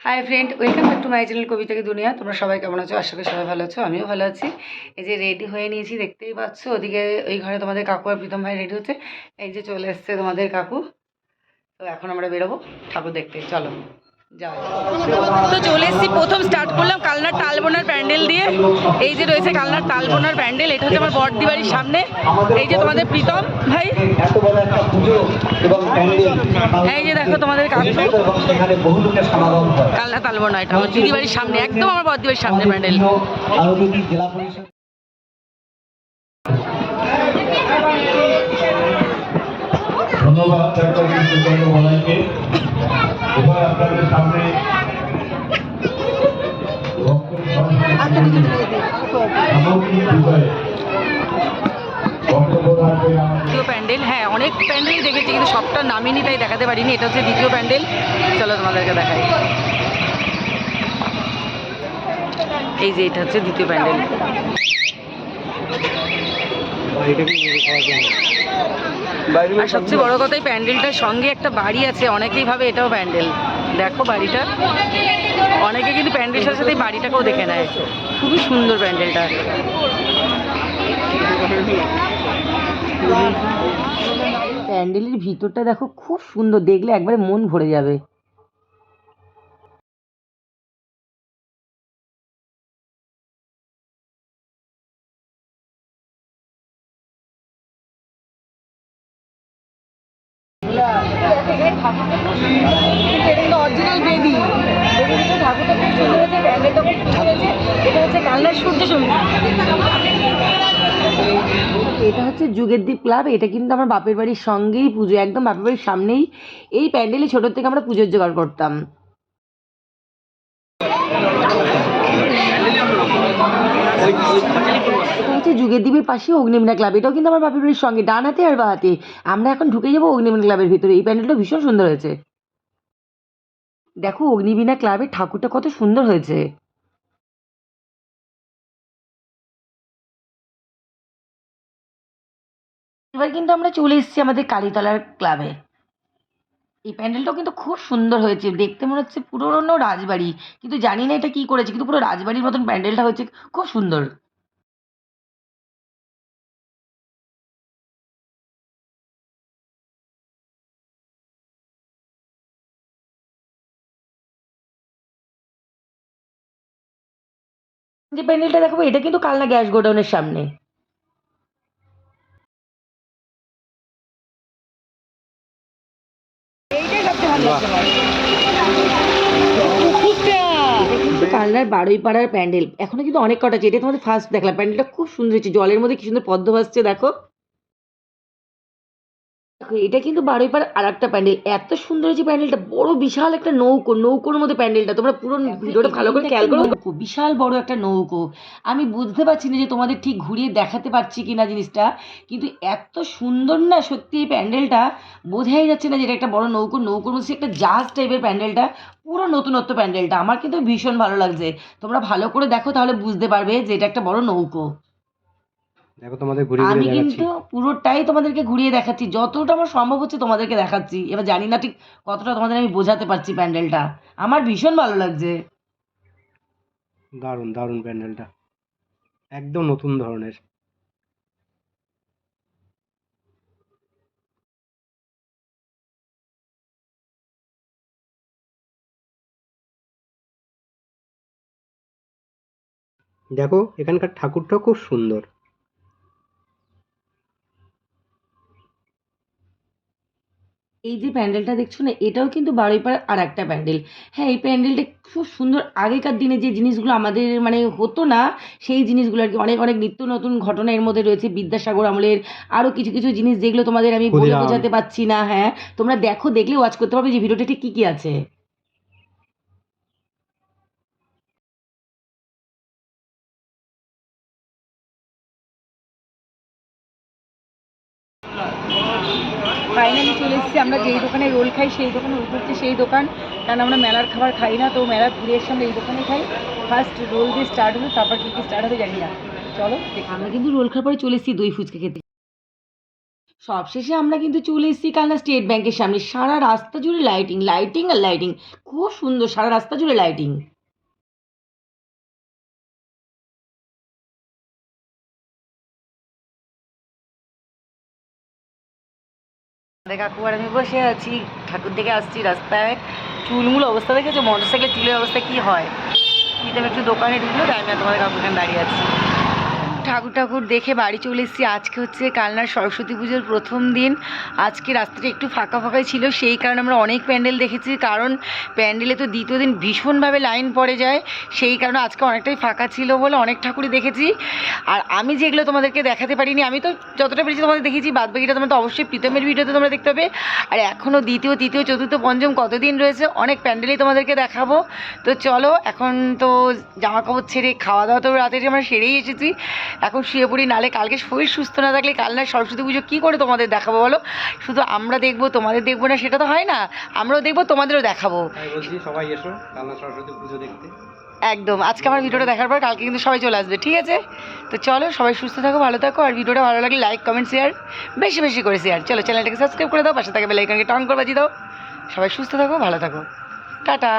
Hi friend welcome back to my channel কবিতাকে দুনিয়া তোমরা সবাই কেমন আছো? আশা করি সবাই ভালো আছো। আমিও ভালো আছি। এই যে রেডি হয়ে নিয়েছি, দেখতেই পাচ্ছ। ওদিকে ওই ঘরে তোমাদের কাকু আর প্রীতম ভাই রেডি হচ্ছে। এই যে চলে এসছে তোমাদের কাকু। তো এখন আমরা বেরোবো। ঠাকুর দেখতে। চলো। তো চলে এসেছি প্রথম স্টার্ট করলাম কালনার তালবোনার প্যান্ডেল দিয়ে। এই যে রয়েছে কালনার তালবোনার প্যান্ডেল এটা হচ্ছে আমার বড়দি বাড়ির সামনে। এই যে তোমাদের প্রীতম ভাই। এত বড় একটা পুজো এবং প্যান্ডেল এই যে দেখো তোমাদের কালনা তালবোনা এটা আমার দিদি বাড়ির সামনে একদম আমার বড়দি বাড়ির সামনে প্যান্ডেল। ধন্যবাদ আপনাদের সামনে আমাদের। দ্বিতীয় প্যান্ডেল হ্যাঁ অনেক প্যান্ডেলই দেখেছি কিন্তু সবটা নামিনি তাই দেখাতে পারিনি। এটা হচ্ছে দ্বিতীয় প্যান্ডেল। চলো তোমাদেরকে দেখাই। এই যে এটা হচ্ছে দ্বিতীয় প্যান্ডেল। আর সবচেয়ে বড় কথা এই প্যান্ডেলটার সঙ্গে একটা বাড়ি আছে অনেকেই ভাবে এটাও প্যান্ডেল। দেখো বাড়িটা। অনেকে কিন্তু প্যান্ডেলের সাথে বাড়িটাকেও দেখে নেয়। খুবই সুন্দর প্যান্ডেলটা। প্যান্ডেলের ভিতরটা দেখো খুব সুন্দর। দেখলে একবারে মন ভরে যাবে। এটা হচ্ছে এটা হচ্ছে যুগের দ্বীপ ক্লাব, এটা কিন্তু আমার বাপের বাড়ির সঙ্গেই পুজো, একদম বাপের বাড়ির সামনেই। এই প্যান্ডেলে ছোটোর থেকে আমরা পুজোর জোগাড় করতাম। হচ্ছে যুগের পাশে অগ্নিমিনা ক্লাব। এটাও কিন্তু আমার বাপের বাড়ির সঙ্গে ডান হাতে আর বা হাতে আমরা এখন ঢুকে যাব অগ্নিমিনা ক্লাবের ভিতরে। এই প্যান্ডেলটা ভীষণ সুন্দর হয়েছে। দেখো, অগ্নিবীণা ক্লাবের ঠাকুরটা কত সুন্দর হয়েছে। এবার কিন্তু আমরা চলে এসেছি আমাদের কালীতলার ক্লাবে। এই প্যান্ডেলটাও কিন্তু খুব সুন্দর হয়েছে। দেখতে মনে হচ্ছে পুরোনো রাজবাড়ি। কিন্তু জানি না এটা কি করেছে, কিন্তু পুরো রাজবাড়ির মতন প্যান্ডেলটা হয়েছে। খুব সুন্দর। যে প্যান্ডেলটা দেখাবো, এটা কিন্তু কালনা গ্যাস গোডাউনের সামনে। কালনার বারোই পাড়ার প্যান্ডেল। এখনও কিন্তু অনেক কটা আছে। এটা তোমাদের ফার্স্ট দেখলাম। প্যান্ডেলটা খুব সুন্দর হয়েছে। জলের মধ্যে কি সুন্দর পদ্ম ভাসছে, দেখো। দেখো এটা কিন্তু বারোই পাড়ার আর একটা প্যান্ডেল। এত সুন্দর হয়েছে প্যান্ডেলটা বড় বিশাল একটা নৌকো নৌকোর মধ্যে প্যান্ডেলটা। তোমরা পুরো ভিডিওটা ভালো করে খেয়াল করো। নৌকো, বিশাল বড় একটা নৌকো। আমি বুঝতে পারছি না যে তোমাদের ঠিক ঘুরিয়ে দেখাতে পারছি কিনা জিনিসটা কিন্তু এত সুন্দর না সত্যি এই প্যান্ডেলটা। বোঝাই যাচ্ছে না যে এটা একটা বড় নৌকো নৌকোর মধ্যে একটা জাহাজ টাইপের প্যান্ডেলটা পুরো নতুনত্ব প্যান্ডেলটা। আমার কিন্তু ভীষণ ভালো লাগছে। তোমরা ভালো করে দেখো তাহলে বুঝতে পারবে যে এটা একটা বড় নৌকো। দেখো তোমাদের ঘুরে আমি কিন্তু পুরোটাই তোমাদেরকে ঘুরিয়ে দেখাচ্ছি। যতটা আমার সম্ভব হচ্ছে তোমাদেরকে দেখাচ্ছি। এবার জানি না ঠিক কতটা তোমাদের আমি বোঝাতে পারছি প্যান্ডেলটা। আমার ভীষণ ভালো লাগছে। দারুণ দারুণ প্যান্ডেলটা। একদম নতুন ধরনের। দেখো এখানকার ঠাকুরটাও খুব সুন্দর। এই যে প্যান্ডেলটা দেখছ না এটাও কিন্তু বারুইপাড়ার আর একটা প্যান্ডেল। হ্যাঁ এই প্যান্ডেলটা খুব সুন্দর। আগেকার দিনে যে জিনিসগুলো আমাদের মানে হতো না সেই জিনিসগুলো আর কি। অনেক অনেক নিত্য নতুন ঘটনা এর মধ্যে রয়েছে। বিদ্যাসাগর আমলের আরও কিছু কিছু জিনিস যেগুলো তোমাদের আমি বলে বোঝাতে পারছি না হ্যাঁ। তোমরা দেখো দেখলে ওয়াচ করতে পারবে যে ভিডিওটা ঠিক কী কী আছে। ফাইনালি চলে এসেছি, আমরা যেই দোকানে রোল খাই সেই দোকানে উঠে হচ্ছে সেই দোকান। কারণ আমরা মেলার খাবার খাই না, তো মেলার ঘুরে এসে আমরা এই দোকানে খাই। ফার্স্ট রোল দিয়ে স্টার্ট হলো, তারপর কী কী স্টার্ট হবে জানি না। চলো আমরা কিন্তু রোল খাওয়ার পরে চলে এসেছি দই ফুচকা খেতে। সবশেষে আমরা কিন্তু চলে এসেছি কালনা স্টেট ব্যাংকের সামনে, সারা রাস্তা জুড়ে লাইটিং লাইটিং আর লাইটিং খুব সুন্দর, সারা রাস্তা জুড়ে লাইটিং কাকু আর আমি বসে আছি। ঠাকুর দেখে আসছি রাস্তায়। চুলমুল অবস্থা দেখেছ? মোটর সাইকেল চুলের অবস্থা কি হয়? তুমি একটু দোকানে ঢুকলো তাই আমি তোমাদের কাকুখানে দাঁড়িয়ে আছি। ঠাকুর ঠাকুর দেখে বাড়ি চলে এসেছি। আজকে হচ্ছে কালনার সরস্বতী পুজোর প্রথম দিন। আজকে রাস্তাটা একটু ফাঁকা ফাঁকাই ছিল, সেই কারণে আমরা অনেক প্যান্ডেল দেখেছি। কারণ প্যান্ডেলে তো দ্বিতীয় দিন ভীষণভাবে লাইন পড়ে যায়, সেই কারণে আজকে অনেকটাই ফাঁকা ছিল বলে অনেক ঠাকুরই দেখেছি। আর আমি যেগুলো তোমাদেরকে দেখাতে পারিনি, আমি তো যতটা পেরেছি তোমাদের দেখেছি বাদ বাকিটা তোমরা তো অবশ্যই প্রীতমের ভিডিওতে তোমরা দেখতে পাবে। আর এখনও দ্বিতীয়, তৃতীয়, চতুর্থ, পঞ্চম কতদিন রয়েছে, অনেক প্যান্ডেলই তোমাদেরকে দেখাবো। তো চলো, এখন তো জামা কাপড় ছেড়ে খাওয়া দাওয়া তো রাতে আমরা সেরেই এসেছি। এখন শুয়ে পড়ি নালে কালকে শরীর সুস্থ না থাকলে কাল না সরস্বতী পুজো কী করে তোমাদের দেখাবো বলো? শুধু আমরা দেখব তোমাদের দেখব না সেটা তো হয় না। আমরাও দেখব তোমাদেরও দেখাবো। সবাই এসো কালনা সরস্বতী পুজো দেখতে। একদম আজকে আমার ভিডিওটা দেখার পর কালকে কিন্তু সবাই চলে আসবে ঠিক আছে? তো চলো সবাই সুস্থ থাকো ভালো থাকো আর ভিডিওটা ভালো লাগলে লাইক কমেন্ট শেয়ার বেশি বেশি করে শেয়ার চলো চ্যানেলটাকে সাবস্ক্রাইব করে দাও পাশে থাকে বেলাইকনকে টং করে বাজিয়ে দাও। সবাই সুস্থ থাকো ভালো থাকো। টাটা।